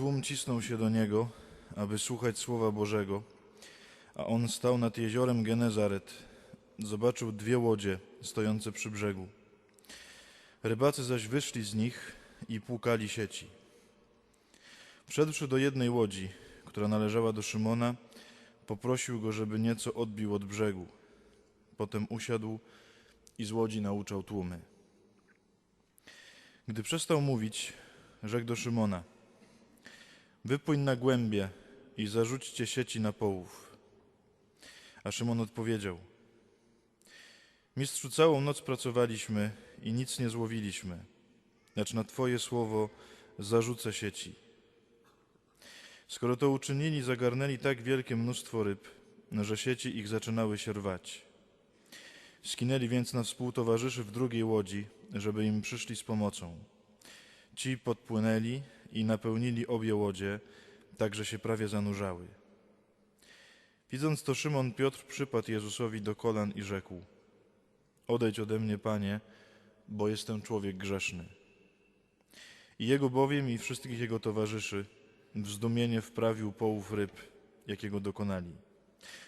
Tłum cisnął się do niego, aby słuchać słowa Bożego, a on stał nad jeziorem Genezaret. Zobaczył dwie łodzie stojące przy brzegu. Rybacy zaś wyszli z nich i płukali sieci. Wszedłszy do jednej łodzi, która należała do Szymona, poprosił go, żeby nieco odbił od brzegu. Potem usiadł i z łodzi nauczał tłumy. Gdy przestał mówić, rzekł do Szymona: Wypłyń na głębie i zarzućcie sieci na połów. A Szymon odpowiedział: Mistrzu, całą noc pracowaliśmy i nic nie złowiliśmy, lecz na Twoje słowo zarzucę sieci. Skoro to uczynili, zagarnęli tak wielkie mnóstwo ryb, że sieci ich zaczynały się rwać. Skinęli więc na współtowarzyszy w drugiej łodzi, żeby im przyszli z pomocą. Ci podpłynęli i napełnili obie łodzie, tak że się prawie zanurzały. Widząc to, Szymon Piotr przypadł Jezusowi do kolan i rzekł: Odejdź ode mnie, panie, bo jestem człowiek grzeszny. I jego bowiem i wszystkich jego towarzyszy w zdumienie wprawił połów ryb, jakiego dokonali,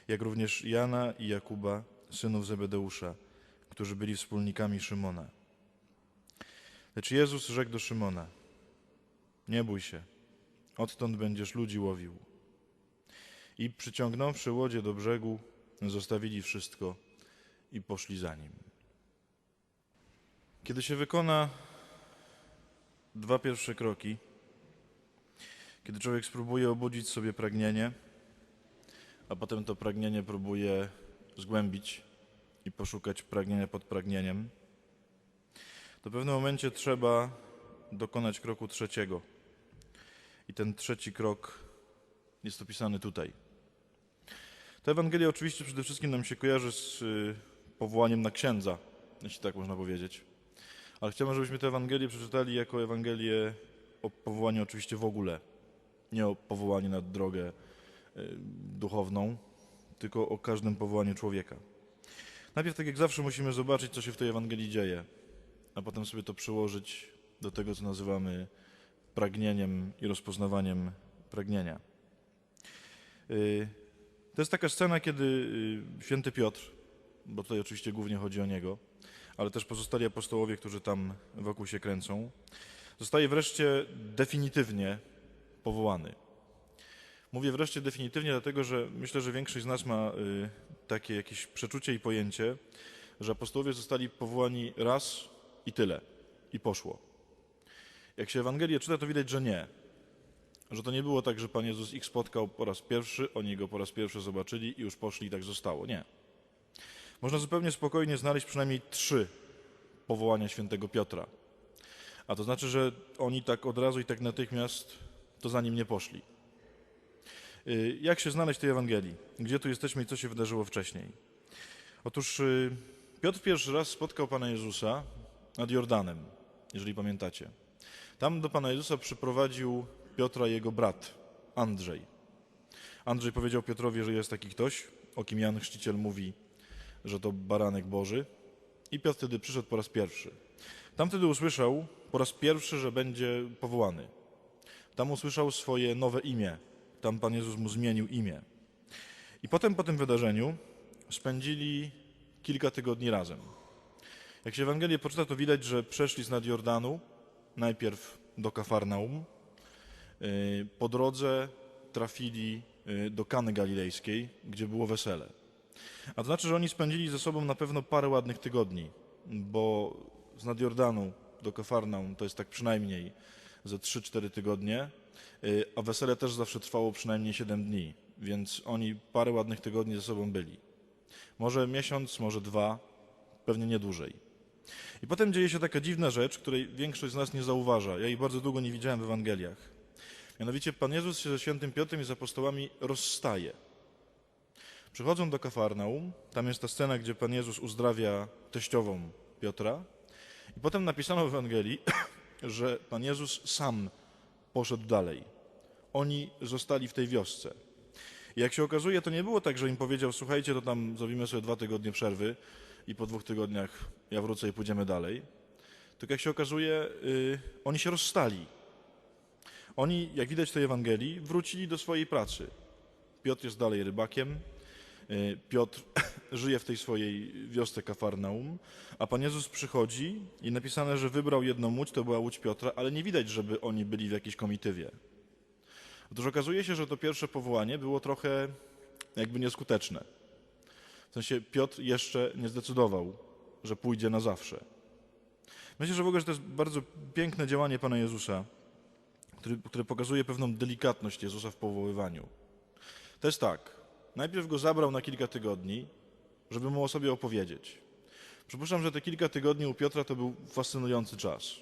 jak również Jana i Jakuba, synów Zebedeusza, którzy byli wspólnikami Szymona. Lecz Jezus rzekł do Szymona: Nie bój się, odtąd będziesz ludzi łowił. I przyciągnąwszy łodzie do brzegu, zostawili wszystko i poszli za nim. Kiedy się wykona dwa pierwsze kroki, kiedy człowiek spróbuje obudzić sobie pragnienie, a potem to pragnienie próbuje zgłębić i poszukać pragnienia pod pragnieniem, to w pewnym momencie trzeba dokonać kroku trzeciego. I ten trzeci krok jest opisany tutaj. Ta Ewangelia oczywiście przede wszystkim nam się kojarzy z y, powołaniem na księdza, jeśli tak można powiedzieć. Ale chciałbym, żebyśmy tę Ewangelię przeczytali jako Ewangelię o powołaniu oczywiście w ogóle. Nie o powołaniu na drogę y, duchowną, tylko o każdym powołaniu człowieka. Najpierw, tak jak zawsze, musimy zobaczyć, co się w tej Ewangelii dzieje, a potem sobie to przyłożyć do tego, co nazywamy pragnieniem i rozpoznawaniem pragnienia. Y, To jest taka scena, kiedy y, święty Piotr, bo tutaj oczywiście głównie chodzi o niego, ale też pozostali apostołowie, którzy tam wokół się kręcą, zostaje wreszcie definitywnie powołany. Mówię wreszcie definitywnie, dlatego że myślę, że większość z nas ma y, takie jakieś przeczucie i pojęcie, że apostołowie zostali powołani raz i tyle, i poszło. Jak się Ewangelię czyta, to widać, że nie. Że to nie było tak, że Pan Jezus ich spotkał po raz pierwszy, oni go po raz pierwszy zobaczyli i już poszli i tak zostało. Nie. Można zupełnie spokojnie znaleźć przynajmniej trzy powołania świętego Piotra. A to znaczy, że oni tak od razu i tak natychmiast to za nim nie poszli. Y, Jak się znaleźć w tej Ewangelii? Gdzie tu jesteśmy i co się wydarzyło wcześniej? Otóż y, Piotr pierwszy raz spotkał Pana Jezusa nad Jordanem, jeżeli pamiętacie. Tam do Pana Jezusa przyprowadził Piotra jego brat, Andrzej. Andrzej powiedział Piotrowi, że jest taki ktoś, o kim Jan Chrzciciel mówi, że to baranek Boży. I Piotr wtedy przyszedł po raz pierwszy. Tam wtedy usłyszał po raz pierwszy, że będzie powołany. Tam usłyszał swoje nowe imię. Tam Pan Jezus mu zmienił imię. I potem po tym wydarzeniu spędzili kilka tygodni razem. Jak się Ewangelię poczyta, to widać, że przeszli z nad Jordanu najpierw do Kafarnaum. Yy, Po drodze trafili yy, do Kany Galilejskiej, gdzie było wesele. A to znaczy, że oni spędzili ze sobą na pewno parę ładnych tygodni, bo z nad Jordanu do Kafarnaum to jest tak przynajmniej ze 3-4 tygodnie, yy, a wesele też zawsze trwało przynajmniej 7 dni, więc oni parę ładnych tygodni ze sobą byli. Może miesiąc, może dwa, pewnie nie dłużej. I potem dzieje się taka dziwna rzecz, której większość z nas nie zauważa. Ja jej bardzo długo nie widziałem w Ewangeliach. Mianowicie Pan Jezus się ze świętym Piotrem i z apostołami rozstaje. Przychodzą do Kafarnaum, tam jest ta scena, gdzie Pan Jezus uzdrawia teściową Piotra. I potem napisano w Ewangelii, że Pan Jezus sam poszedł dalej. Oni zostali w tej wiosce. I jak się okazuje, to nie było tak, że im powiedział, słuchajcie, to tam zrobimy sobie dwa tygodnie przerwy i po dwóch tygodniach ja wrócę i pójdziemy dalej. Tylko jak się okazuje, y, oni się rozstali. Oni, jak widać w tej Ewangelii, wrócili do swojej pracy. Piotr jest dalej rybakiem, y, Piotr żyje w tej swojej wiosce Kafarnaum, a Pan Jezus przychodzi i napisane, że wybrał jedną łódź, to była łódź Piotra, ale nie widać, żeby oni byli w jakiejś komitywie. Otóż okazuje się, że to pierwsze powołanie było trochę jakby nieskuteczne. W sensie Piotr jeszcze nie zdecydował, że pójdzie na zawsze. Myślę, że w ogóle że to jest bardzo piękne działanie Pana Jezusa, który, które pokazuje pewną delikatność Jezusa w powoływaniu. To jest tak. Najpierw go zabrał na kilka tygodni, żeby mu o sobie opowiedzieć. Przypuszczam, że te kilka tygodni u Piotra to był fascynujący czas.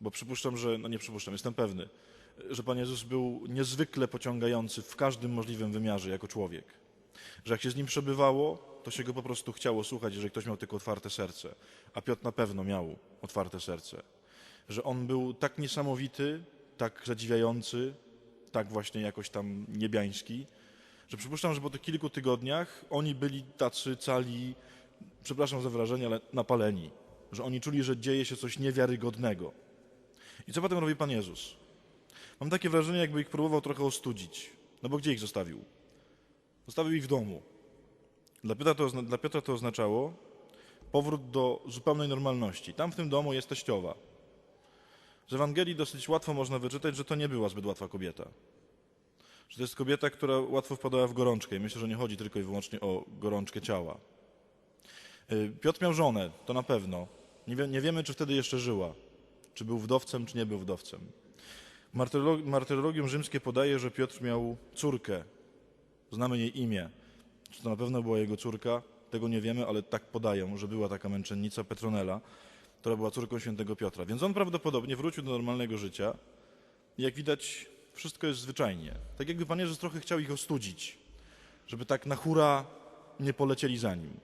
Bo przypuszczam, że, no nie przypuszczam, jestem pewny, że Pan Jezus był niezwykle pociągający w każdym możliwym wymiarze jako człowiek. Że jak się z nim przebywało, to się go po prostu chciało słuchać, jeżeli ktoś miał tylko otwarte serce. A Piotr na pewno miał otwarte serce. Że on był tak niesamowity, tak zadziwiający, tak właśnie jakoś tam niebiański, że przypuszczam, że po tych kilku tygodniach oni byli tacy cali, przepraszam za wrażenie, ale napaleni. Że oni czuli, że dzieje się coś niewiarygodnego. I co potem robi Pan Jezus? Mam takie wrażenie, jakby ich próbował trochę ostudzić. No bo gdzie ich zostawił? Zostawił ich w domu. Dla Piotra to, dla Piotra to oznaczało powrót do zupełnej normalności. Tam w tym domu jest teściowa. Z Ewangelii dosyć łatwo można wyczytać, że to nie była zbyt łatwa kobieta. Że to jest kobieta, która łatwo wpadała w gorączkę. I myślę, że nie chodzi tylko i wyłącznie o gorączkę ciała. Y, Piotr miał żonę, to na pewno. Nie, wie, nie wiemy, czy wtedy jeszcze żyła. Czy był wdowcem, czy nie był wdowcem. Martyrolog, martyrologium rzymskie podaje, że Piotr miał córkę. Znamy jej imię. Czy to na pewno była jego córka? Tego nie wiemy, ale tak podają, że była taka męczennica Petronela, która była córką świętego Piotra. Więc on prawdopodobnie wrócił do normalnego życia. I jak widać, wszystko jest zwyczajnie. Tak jakby Pan Jezus trochę chciał ich ostudzić, żeby tak na hura nie polecieli za nim.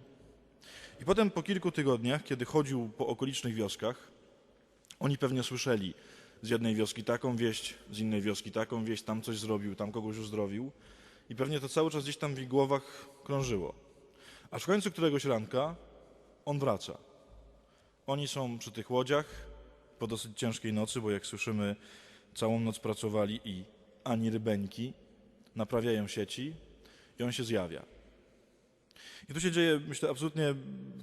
I potem po kilku tygodniach, kiedy chodził po okolicznych wioskach, oni pewnie słyszeli z jednej wioski taką wieść, z innej wioski taką wieść, tam coś zrobił, tam kogoś uzdrowił. I pewnie to cały czas gdzieś tam w ich głowach krążyło. Aż w końcu któregoś ranka on wraca. Oni są przy tych łodziach po dosyć ciężkiej nocy, bo jak słyszymy, całą noc pracowali i ani rybeńki, naprawiają sieci i on się zjawia. I tu się dzieje, myślę, absolutnie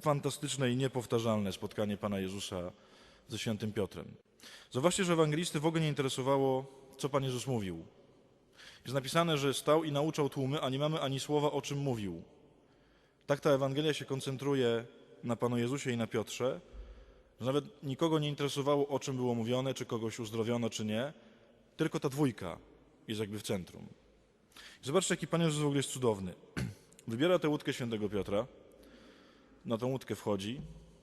fantastyczne i niepowtarzalne spotkanie Pana Jezusa ze świętym Piotrem. Zobaczcie, że ewangelisty w ogóle nie interesowało, co Pan Jezus mówił. Jest napisane, że stał i nauczał tłumy, a nie mamy ani słowa, o czym mówił. Tak ta Ewangelia się koncentruje na Panu Jezusie i na Piotrze, że nawet nikogo nie interesowało, o czym było mówione, czy kogoś uzdrowiono, czy nie, tylko ta dwójka jest jakby w centrum. Zobaczcie, jaki Pan Jezus w ogóle jest cudowny. Wybiera tę łódkę świętego Piotra, na tę łódkę wchodzi,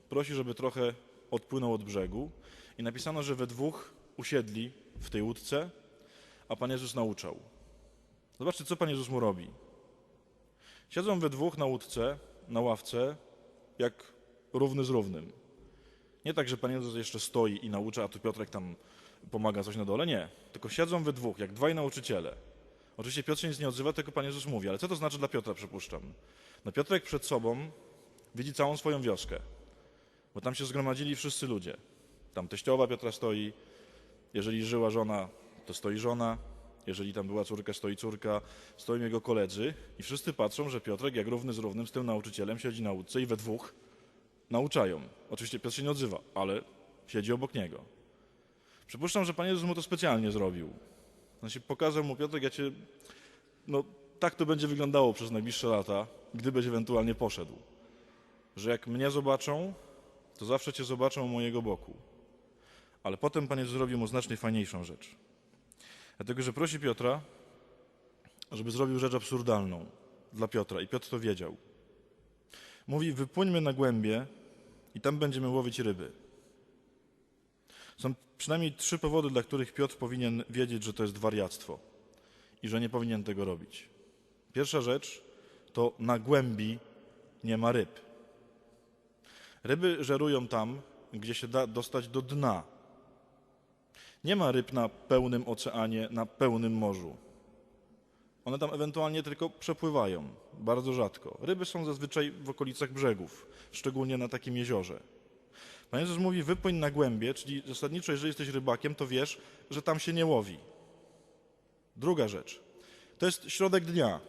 prosi, żeby trochę odpłynął od brzegu i napisano, że we dwóch usiedli w tej łódce, a Pan Jezus nauczał. Zobaczcie, co Pan Jezus mu robi. Siedzą we dwóch na łódce, na ławce, jak równy z równym. Nie tak, że Pan Jezus jeszcze stoi i naucza, a tu Piotrek tam pomaga coś na dole. Nie. Tylko siedzą we dwóch, jak dwaj nauczyciele. Oczywiście Piotr się nic nie odzywa, tylko Pan Jezus mówi. Ale co to znaczy dla Piotra, przypuszczam? No Piotrek przed sobą widzi całą swoją wioskę, bo tam się zgromadzili wszyscy ludzie. Tam teściowa Piotra stoi, jeżeli żyła żona, to stoi żona, jeżeli tam była córka, stoi córka, stoją jego koledzy i wszyscy patrzą, że Piotrek jak równy z równym z tym nauczycielem siedzi na łódce i we dwóch nauczają. Oczywiście Piotr się nie odzywa, ale siedzi obok niego. Przypuszczam, że Pan Jezus mu to specjalnie zrobił. Znaczy pokazał mu Piotrek, ja cię, no tak to będzie wyglądało przez najbliższe lata, gdybyś ewentualnie poszedł. Że jak mnie zobaczą, to zawsze cię zobaczą u mojego boku. Ale potem Pan Jezus zrobił mu znacznie fajniejszą rzecz. Dlatego, że prosi Piotra, żeby zrobił rzecz absurdalną dla Piotra i Piotr to wiedział. Mówi, wypłyńmy na głębie i tam będziemy łowić ryby. Są przynajmniej trzy powody, dla których Piotr powinien wiedzieć, że to jest wariactwo i że nie powinien tego robić. Pierwsza rzecz to na głębi nie ma ryb. Ryby żerują tam, gdzie się da dostać do dna. Nie ma ryb na pełnym oceanie, na pełnym morzu. One tam ewentualnie tylko przepływają, bardzo rzadko. Ryby są zazwyczaj w okolicach brzegów, szczególnie na takim jeziorze. Pan Jezus mówi, wypłyń na głębie, czyli zasadniczo, jeżeli jesteś rybakiem, to wiesz, że tam się nie łowi. Druga rzecz. To jest środek dnia.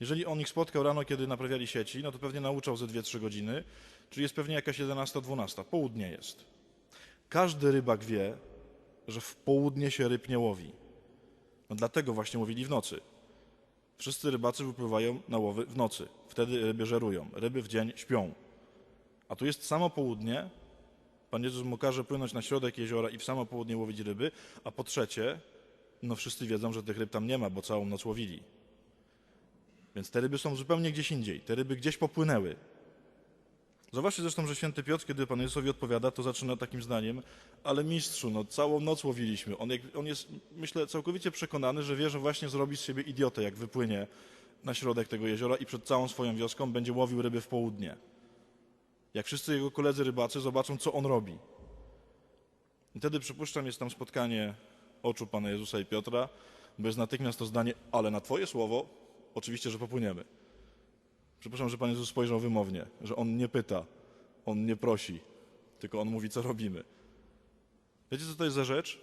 Jeżeli on ich spotkał rano, kiedy naprawiali sieci, no to pewnie nauczał ze 2-3 godziny, czyli jest pewnie jakaś 11-12, południe jest. Każdy rybak wie, że w południe się ryb nie łowi. No dlatego właśnie łowili w nocy. Wszyscy rybacy wypływają na łowy w nocy. Wtedy ryby żerują. Ryby w dzień śpią. A tu jest samo południe. Pan Jezus mu każe płynąć na środek jeziora i w samo południe łowić ryby. A po trzecie, no wszyscy wiedzą, że tych ryb tam nie ma, bo całą noc łowili. Więc te ryby są zupełnie gdzieś indziej. Te ryby gdzieś popłynęły. Zauważcie zresztą, że święty Piotr, kiedy Pan Jezusowi odpowiada, to zaczyna takim zdaniem, ale mistrzu, no całą noc łowiliśmy. On, on jest, myślę, całkowicie przekonany, że wie, że właśnie zrobi z siebie idiotę, jak wypłynie na środek tego jeziora i przed całą swoją wioską będzie łowił ryby w południe. Jak wszyscy jego koledzy rybacy zobaczą, co on robi. I wtedy przypuszczam, jest tam spotkanie oczu Pana Jezusa i Piotra, bo jest natychmiast to zdanie, ale na Twoje słowo, oczywiście, że popłyniemy. Przepraszam, że Pan Jezus spojrzał wymownie, że On nie pyta, On nie prosi, tylko On mówi, co robimy. Wiecie, co to jest za rzecz?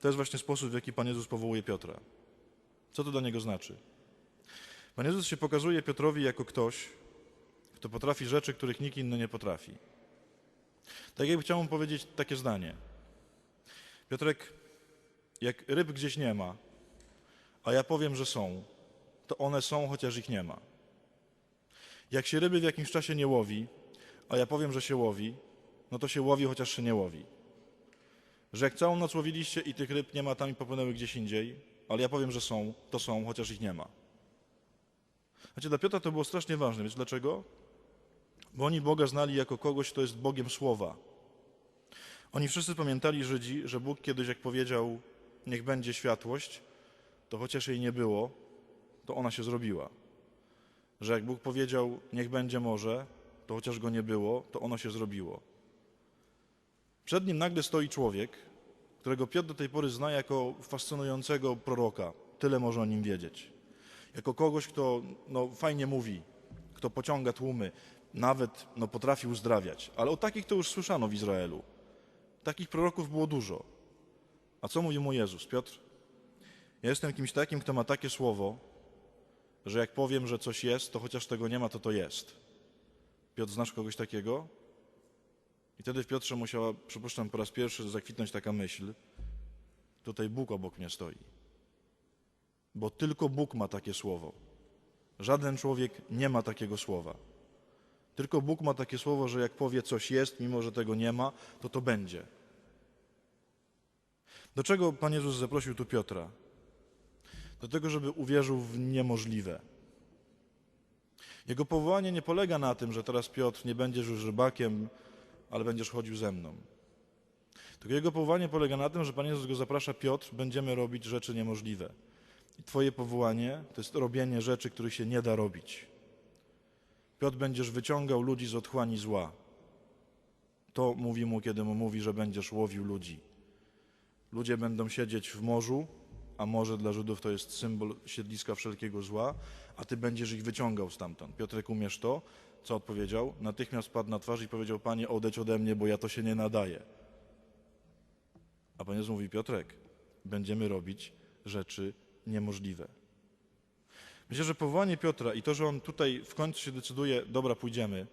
To jest właśnie sposób, w jaki Pan Jezus powołuje Piotra. Co to dla Niego znaczy? Pan Jezus się pokazuje Piotrowi jako ktoś, kto potrafi rzeczy, których nikt inny nie potrafi. Tak jakby chciał mu powiedzieć takie zdanie. Piotrek, jak ryb gdzieś nie ma, a ja powiem, że są, to one są, chociaż ich nie ma. Jak się ryby w jakimś czasie nie łowi, a ja powiem, że się łowi, no to się łowi, chociaż się nie łowi. Że jak całą noc łowiliście i tych ryb nie ma tam i popłynęły gdzieś indziej, ale ja powiem, że są, to są, chociaż ich nie ma. Znaczy dla Piotra to było strasznie ważne. Wiesz dlaczego? Bo oni Boga znali jako kogoś, kto jest Bogiem Słowa. Oni wszyscy pamiętali, Żydzi, że Bóg kiedyś jak powiedział, niech będzie światłość, to chociaż jej nie było, to ona się zrobiła. Że jak Bóg powiedział, niech będzie morze, to chociaż go nie było, to ono się zrobiło. Przed nim nagle stoi człowiek, którego Piotr do tej pory zna jako fascynującego proroka. Tyle może o nim wiedzieć. Jako kogoś, kto no, fajnie mówi, kto pociąga tłumy, nawet no, potrafi uzdrawiać. Ale o takich to już słyszano w Izraelu. Takich proroków było dużo. A co mówi mu Jezus? Piotr, ja jestem kimś takim, kto ma takie słowo, że jak powiem, że coś jest, to chociaż tego nie ma, to to jest. Piotr, znasz kogoś takiego? I wtedy w Piotrze musiała, przypuszczam, po raz pierwszy zakwitnąć taka myśl. Tutaj Bóg obok mnie stoi. Bo tylko Bóg ma takie słowo. Żaden człowiek nie ma takiego słowa. Tylko Bóg ma takie słowo, że jak powie coś jest, mimo że tego nie ma, to to będzie. Do czego Pan Jezus zaprosił tu Piotra? Do tego, żeby uwierzył w niemożliwe. Jego powołanie nie polega na tym, że teraz Piotr nie będziesz już rybakiem, ale będziesz chodził ze mną. Tylko jego powołanie polega na tym, że Pan Jezus go zaprasza, Piotr, będziemy robić rzeczy niemożliwe. I Twoje powołanie to jest robienie rzeczy, których się nie da robić. Piotr, będziesz wyciągał ludzi z otchłani zła. To mówi mu, kiedy mu mówi, że będziesz łowił ludzi. Ludzie będą siedzieć w morzu, a morze dla Żydów to jest symbol siedliska wszelkiego zła, a ty będziesz ich wyciągał stamtąd. Piotrek, umiesz to? Co odpowiedział? Natychmiast padł na twarz i powiedział, Panie, odejdź ode mnie, bo ja to się nie nadaję. A Pan Jezus mówi, Piotrek, będziemy robić rzeczy niemożliwe. Myślę, że powołanie Piotra i to, że on tutaj w końcu się decyduje, dobra, pójdziemy,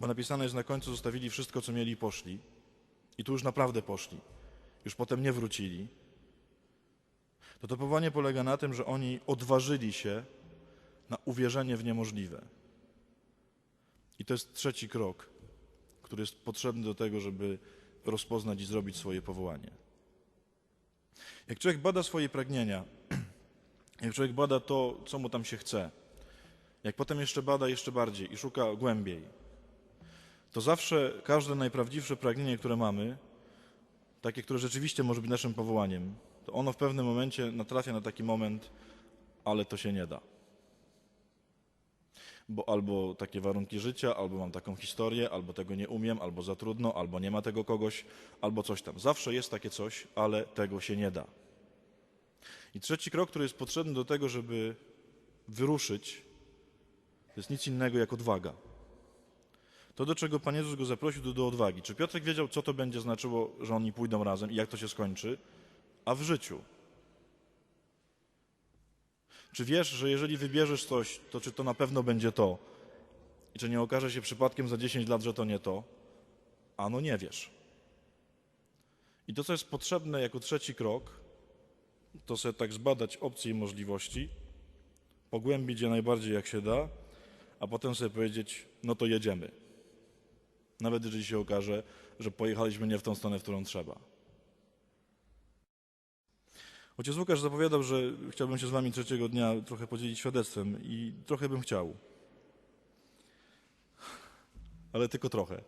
bo napisane jest na końcu, zostawili wszystko, co mieli i poszli. I tu już naprawdę poszli. Już potem nie wrócili. To to powołanie polega na tym, że oni odważyli się na uwierzenie w niemożliwe. I to jest trzeci krok, który jest potrzebny do tego, żeby rozpoznać i zrobić swoje powołanie. Jak człowiek bada swoje pragnienia, jak człowiek bada to, co mu tam się chce, jak potem jeszcze bada jeszcze bardziej i szuka głębiej, to zawsze każde najprawdziwsze pragnienie, które mamy, takie, które rzeczywiście może być naszym powołaniem, to ono w pewnym momencie natrafia na taki moment, ale to się nie da. Bo albo takie warunki życia, albo mam taką historię, albo tego nie umiem, albo za trudno, albo nie ma tego kogoś, albo coś tam. Zawsze jest takie coś, ale tego się nie da. I trzeci krok, który jest potrzebny do tego, żeby wyruszyć, to jest nic innego jak odwaga. To, do czego Pan Jezus go zaprosił, to do odwagi. Czy Piotrek wiedział, co to będzie znaczyło, że oni pójdą razem i jak to się skończy? A w życiu. Czy wiesz, że jeżeli wybierzesz coś, to czy to na pewno będzie to? I czy nie okaże się przypadkiem za 10 lat, że to nie to? Ano nie wiesz. I to, co jest potrzebne jako trzeci krok, to sobie tak zbadać opcje i możliwości, pogłębić je najbardziej jak się da, a potem sobie powiedzieć, no to jedziemy. Nawet jeżeli się okaże, że pojechaliśmy nie w tą stronę, w którą trzeba. Ojciec Łukasz zapowiadał, że chciałbym się z wami trzeciego dnia trochę podzielić świadectwem i trochę bym chciał. Ale tylko trochę.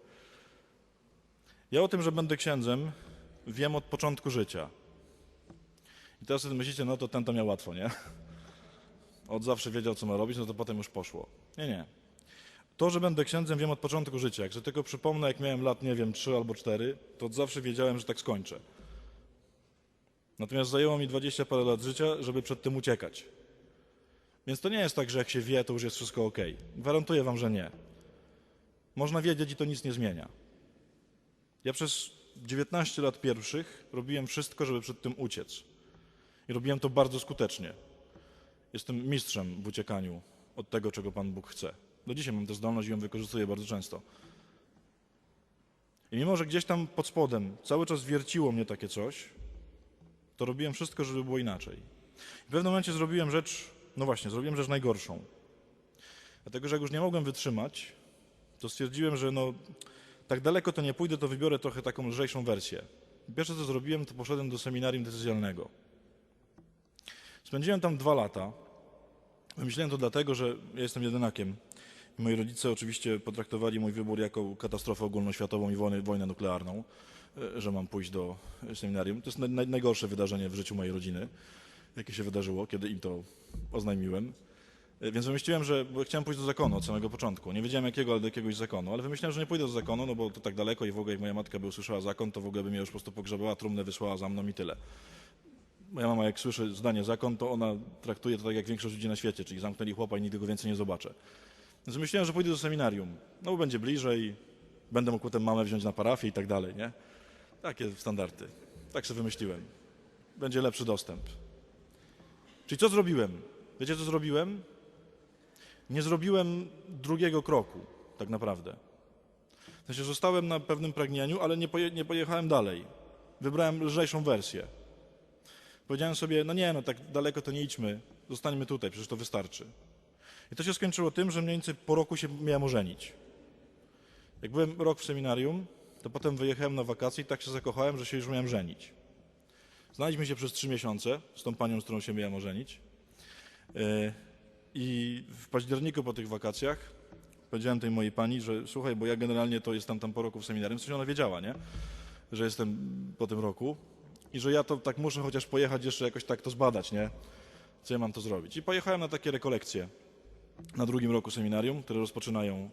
Ja o tym, że będę księdzem, wiem od początku życia. I teraz sobie myślicie, no to ten to miał łatwo, nie? Od zawsze wiedział, co ma robić, no to potem już poszło. Nie, nie. To, że będę księdzem, wiem od początku życia. Jak tylko przypomnę, jak miałem lat, nie wiem, trzy albo cztery, to od zawsze wiedziałem, że tak skończę. Natomiast zajęło mi 20 parę lat życia, żeby przed tym uciekać. Więc to nie jest tak, że jak się wie, to już jest wszystko ok. Gwarantuję wam, że nie. Można wiedzieć i to nic nie zmienia. Ja przez 19 lat pierwszych robiłem wszystko, żeby przed tym uciec. I robiłem to bardzo skutecznie. Jestem mistrzem w uciekaniu od tego, czego Pan Bóg chce. Do dzisiaj mam tę zdolność i ją wykorzystuję bardzo często. I mimo, że gdzieś tam pod spodem cały czas wierciło mnie takie coś, to robiłem wszystko, żeby było inaczej. W pewnym momencie zrobiłem rzecz, no właśnie, zrobiłem rzecz najgorszą. Dlatego, że jak już nie mogłem wytrzymać, to stwierdziłem, że no, tak daleko to nie pójdę, to wybiorę trochę taką lżejszą wersję. Pierwsze, co zrobiłem, to poszedłem do seminarium decyzjalnego. Spędziłem tam dwa lata. Wymyśliłem to dlatego, że ja jestem jedynakiem. Moi rodzice oczywiście potraktowali mój wybór jako katastrofę ogólnoświatową i wojnę, wojnę nuklearną, że mam pójść do seminarium. To jest naj, najgorsze wydarzenie w życiu mojej rodziny, jakie się wydarzyło, kiedy im to oznajmiłem. E, Więc wymyśliłem, że chciałem pójść do zakonu od samego początku. Nie wiedziałem jakiego, ale do jakiegoś zakonu. Ale wymyśliłem, że nie pójdę do zakonu, no bo to tak daleko i w ogóle jak moja matka by usłyszała zakon, to w ogóle by mnie już po prostu pogrzebała, trumnę wysłała za mną i tyle. Moja mama jak słyszy zdanie zakon, to ona traktuje to tak jak większość ludzi na świecie, czyli zamknęli chłopa i nigdy go więcej nie zobaczę. Więc myślałem, że pójdę do seminarium, no bo będzie bliżej, będę mógł potem mamę wziąć na parafię i tak dalej, nie? Takie standardy. Tak sobie wymyśliłem. Będzie lepszy dostęp. Czyli co zrobiłem? Wiecie co zrobiłem? Nie zrobiłem drugiego kroku, tak naprawdę. W sensie zostałem na pewnym pragnieniu, ale nie, poje, nie pojechałem dalej. Wybrałem lżejszą wersję. Powiedziałem sobie, no nie, no tak daleko to nie idźmy, zostańmy tutaj, przecież to wystarczy. I to się skończyło tym, że mniej więcej po roku się miałem ożenić. Jak byłem rok w seminarium, to potem wyjechałem na wakacje i tak się zakochałem, że się już miałem żenić. Znaliśmy się przez trzy miesiące z tą panią, z którą się miałem ożenić. Yy, I w październiku po tych wakacjach powiedziałem tej mojej pani, że słuchaj, bo ja generalnie to jestem tam po roku w seminarium, coś ona wiedziała, nie? Że jestem po tym roku i że ja to tak muszę chociaż pojechać jeszcze jakoś tak to zbadać, nie? Co ja mam to zrobić. I pojechałem na takie rekolekcje na drugim roku seminarium, które rozpoczynają e,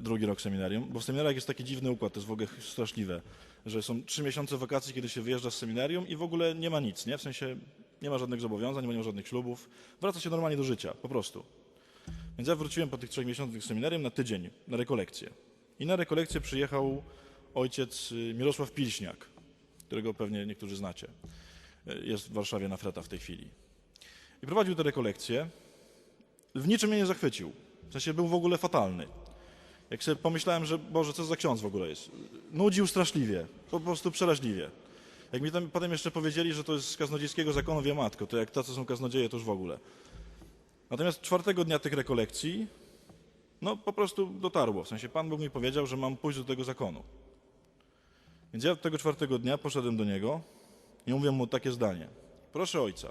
drugi rok seminarium, bo w seminariach jest taki dziwny układ, to jest w ogóle straszliwe, że są trzy miesiące wakacji, kiedy się wyjeżdża z seminarium i w ogóle nie ma nic, nie? W sensie nie ma żadnych zobowiązań, nie ma żadnych ślubów, wraca się normalnie do życia, po prostu. Więc ja wróciłem po tych trzech miesiącach seminarium na tydzień, na rekolekcję. I na rekolekcję przyjechał ojciec y, Mirosław Pilśniak, którego pewnie niektórzy znacie. Y, Jest w Warszawie na Freta w tej chwili. I prowadził te rekolekcje. W niczym mnie nie zachwycił. W sensie był w ogóle fatalny. Jak sobie pomyślałem, że Boże, co za ksiądz w ogóle jest. Nudził straszliwie, po prostu przeraźliwie. Jak mi tam potem jeszcze powiedzieli, że to jest z kaznodziejskiego zakonu wie matko, to jak tacy są kaznodzieje, to już w ogóle. Natomiast czwartego dnia tych rekolekcji, no po prostu dotarło. W sensie Pan Bóg mi powiedział, że mam pójść do tego zakonu. Więc ja tego czwartego dnia poszedłem do niego i mówię mu takie zdanie. Proszę ojca,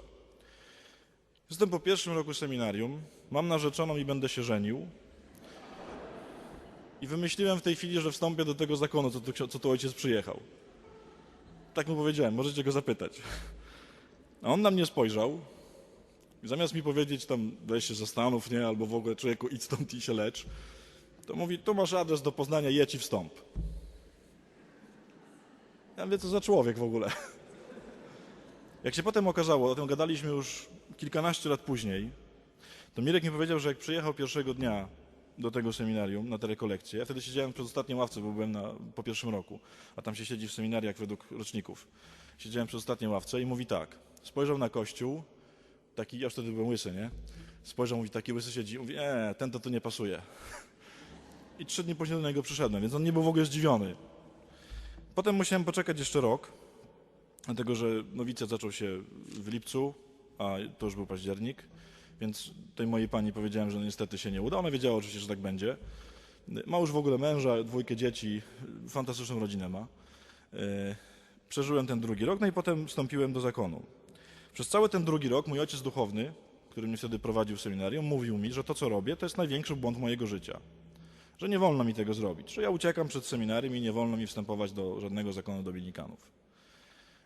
jestem po pierwszym roku seminarium, mam narzeczoną i będę się żenił. I wymyśliłem w tej chwili, że wstąpię do tego zakonu, co tu, co tu ojciec przyjechał. Tak mu powiedziałem, możecie go zapytać. A on na mnie spojrzał i zamiast mi powiedzieć tam weź się zastanów, nie, albo w ogóle człowieku idź stąd i się lecz, to mówi, tu masz adres do Poznania, jedź i wstąp. Ja mówię, co za człowiek w ogóle. Jak się potem okazało, o tym gadaliśmy już kilkanaście lat później, to Mirek mi powiedział, że jak przyjechał pierwszego dnia do tego seminarium, na te rekolekcje, ja wtedy siedziałem przez ostatnią ławce, bo byłem na, po pierwszym roku, a tam się siedzi w seminariach według roczników. Siedziałem przez ostatnią ławce i mówi tak, spojrzał na kościół, taki, ja już wtedy byłem łysy, nie? Spojrzał, mówi, taki łysy siedzi, mówi, e, ten to tu nie pasuje. I trzy dni później do niego przyszedłem, więc on nie był w ogóle zdziwiony. Potem musiałem poczekać jeszcze rok, dlatego że nowicjat zaczął się w lipcu, a to już był październik, więc tej mojej pani powiedziałem, że no niestety się nie uda. Ona wiedziała oczywiście, że tak będzie. Ma już w ogóle męża, dwójkę dzieci, fantastyczną rodzinę ma. E, Przeżyłem ten drugi rok, no i potem wstąpiłem do zakonu. Przez cały ten drugi rok mój ojciec duchowny, który mnie wtedy prowadził w seminarium, mówił mi, że to, co robię, to jest największy błąd mojego życia. Że nie wolno mi tego zrobić, że ja uciekam przed seminarium i nie wolno mi wstępować do żadnego zakonu dominikanów.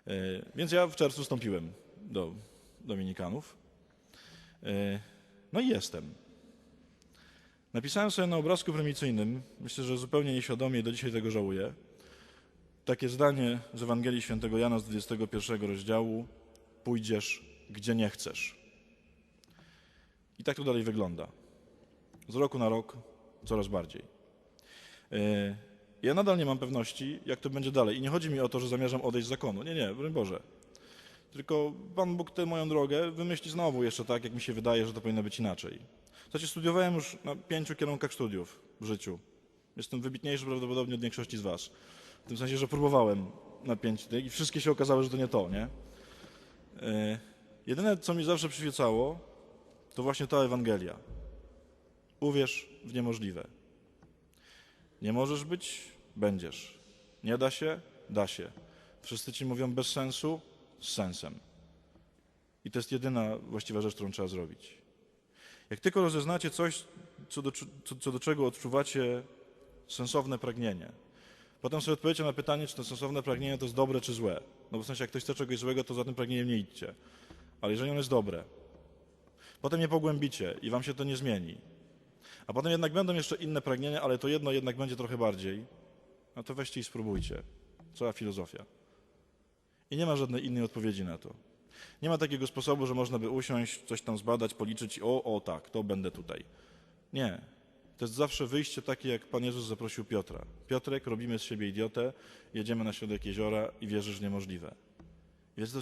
E, Więc ja w czerwcu wstąpiłem do dominikanów. E, No i jestem. Napisałem sobie na obrazku prymicyjnym, myślę, że zupełnie nieświadomie i do dzisiaj tego żałuję, takie zdanie z Ewangelii Świętego Jana z 21 rozdziału: Pójdziesz, gdzie nie chcesz. I tak to dalej wygląda. Z roku na rok coraz bardziej. E, Ja nadal nie mam pewności, jak to będzie dalej. I nie chodzi mi o to, że zamierzam odejść z zakonu. Nie, nie, broń Boże. Tylko Pan Bóg tę moją drogę wymyśli znowu jeszcze tak, jak mi się wydaje, że to powinno być inaczej. Znaczy, studiowałem już na pięciu kierunkach studiów w życiu. Jestem wybitniejszy prawdopodobnie od większości z Was. W tym sensie, że próbowałem na pięć tych i wszystkie się okazały, że to nie to, nie? E, Jedyne, co mi zawsze przyświecało, to właśnie ta Ewangelia. Uwierz w niemożliwe. Nie możesz być, będziesz. Nie da się, da się. Wszyscy ci mówią bez sensu, z sensem. I to jest jedyna właściwa rzecz, którą trzeba zrobić. Jak tylko rozeznacie coś, co do, co, co do czego odczuwacie sensowne pragnienie, potem sobie odpowiecie na pytanie, czy to sensowne pragnienie to jest dobre czy złe. No bo w sensie, jak ktoś chce czegoś złego, to za tym pragnieniem nie idźcie. Ale jeżeli ono jest dobre, potem je pogłębicie i wam się to nie zmieni. A potem jednak będą jeszcze inne pragnienia, ale to jedno jednak będzie trochę bardziej. No to weźcie i spróbujcie. Cała filozofia. I nie ma żadnej innej odpowiedzi na to. Nie ma takiego sposobu, że można by usiąść, coś tam zbadać, policzyć i o, o tak, to będę tutaj. Nie. To jest zawsze wyjście takie, jak Pan Jezus zaprosił Piotra. Piotrek, robimy z siebie idiotę, jedziemy na środek jeziora i wierzysz w niemożliwe. Wiecie,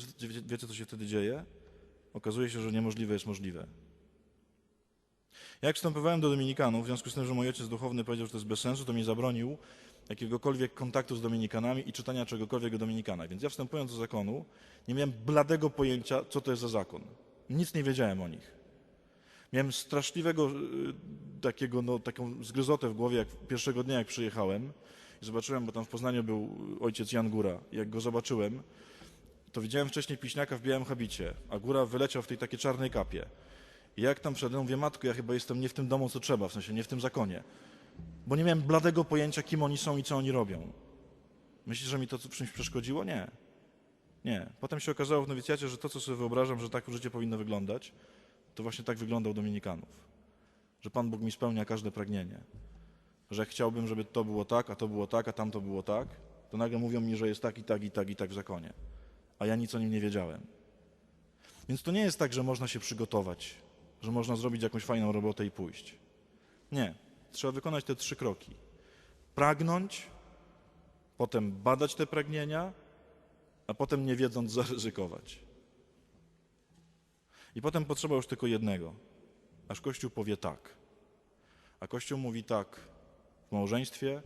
wiecie, co się wtedy dzieje? Okazuje się, że niemożliwe jest możliwe. Jak wstępowałem do Dominikanów, w związku z tym, że mój ojciec duchowny powiedział, że to jest bez sensu, to mi zabronił jakiegokolwiek kontaktu z Dominikanami i czytania czegokolwiek o Dominikanach. Więc ja wstępując do zakonu, nie miałem bladego pojęcia, co to jest za zakon. Nic nie wiedziałem o nich. Miałem straszliwego y, takiego, no, taką zgryzotę w głowie, jak pierwszego dnia, jak przyjechałem i zobaczyłem, bo tam w Poznaniu był ojciec Jan Góra. Jak go zobaczyłem, to widziałem wcześniej piśniaka w białym habicie, a Góra wyleciał w tej takiej czarnej kapie. I jak tam wszedłem, mówię, matko, ja chyba jestem nie w tym domu, co trzeba, w sensie nie w tym zakonie. Bo nie miałem bladego pojęcia, kim oni są i co oni robią. Myślisz, że mi to czymś przeszkodziło? Nie. Nie. Potem się okazało w nowicjacie, że to, co sobie wyobrażam, że tak życie powinno wyglądać, to właśnie tak wygląda u Dominikanów. Że Pan Bóg mi spełnia każde pragnienie. Że chciałbym, żeby to było tak, a to było tak, a tamto było tak, to nagle mówią mi, że jest tak i tak i tak i tak w zakonie. A ja nic o nim nie wiedziałem. Więc to nie jest tak, że można się przygotować, że można zrobić jakąś fajną robotę i pójść. Nie. Trzeba wykonać te trzy kroki. Pragnąć, potem badać te pragnienia, a potem nie wiedząc zaryzykować. I potem potrzeba już tylko jednego, aż Kościół powie tak. A Kościół mówi tak w małżeństwie,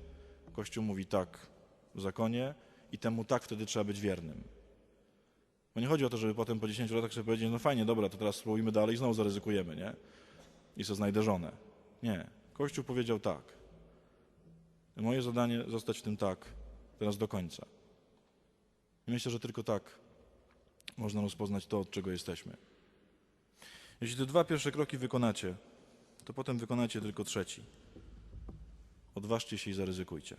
Kościół mówi tak w zakonie i temu tak wtedy trzeba być wiernym. Bo nie chodzi o to, żeby potem po 10 latach sobie powiedzieć, no fajnie, dobra, to teraz spróbujmy dalej i znowu zaryzykujemy, nie? I co znajdę żonę. Nie. Kościół powiedział tak. Moje zadanie zostać w tym tak, teraz do końca. I myślę, że tylko tak można rozpoznać to, od czego jesteśmy. Jeśli te dwa pierwsze kroki wykonacie, to potem wykonacie tylko trzeci. Odważcie się i zaryzykujcie.